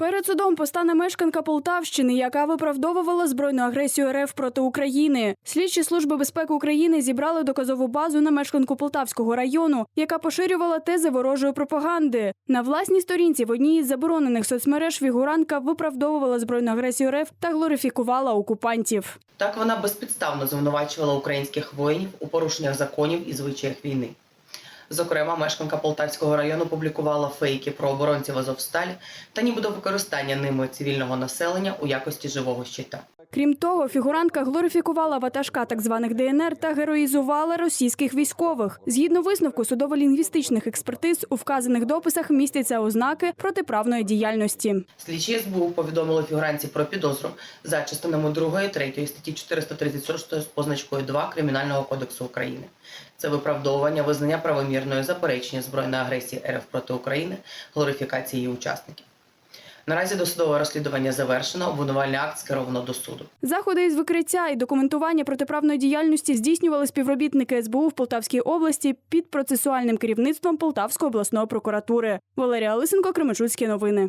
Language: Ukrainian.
Перед судом постане мешканка Полтавщини, яка виправдовувала збройну агресію РФ проти України. Слідчі служби безпеки України зібрали доказову базу на мешканку Полтавського району, яка поширювала тези ворожої пропаганди. На власній сторінці в одній із заборонених соцмереж фігуранка виправдовувала збройну агресію РФ та глорифікувала окупантів. Так вона безпідставно звинувачувала українських воїнів у порушеннях законів і звичаях війни. Зокрема, мешканка Полтавського району публікувала фейки про оборонців Азовсталі та нібито використання ними цивільного населення у якості живого щита. Крім того, фігурантка глорифікувала ватажка так званих ДНР та героїзувала російських військових. Згідно висновку судово-лінгвістичних експертиз, у вказаних дописах містяться ознаки протиправної діяльності. Слідчі СБУ повідомили фігуранці про підозру за частинами 2 і 3 статті 436 з позначкою 2 Кримінального кодексу України. Це виправдовування визнання правомірної заперечення збройної агресії РФ проти України, глорифікації її учасників. Наразі досудове розслідування завершено, обвинувальний акт скеровано до суду. Заходи із викриття і документування протиправної діяльності здійснювали співробітники СБУ в Полтавській області під процесуальним керівництвом Полтавської обласної прокуратури. Валерія Лисенко, Кременчуцькі новини.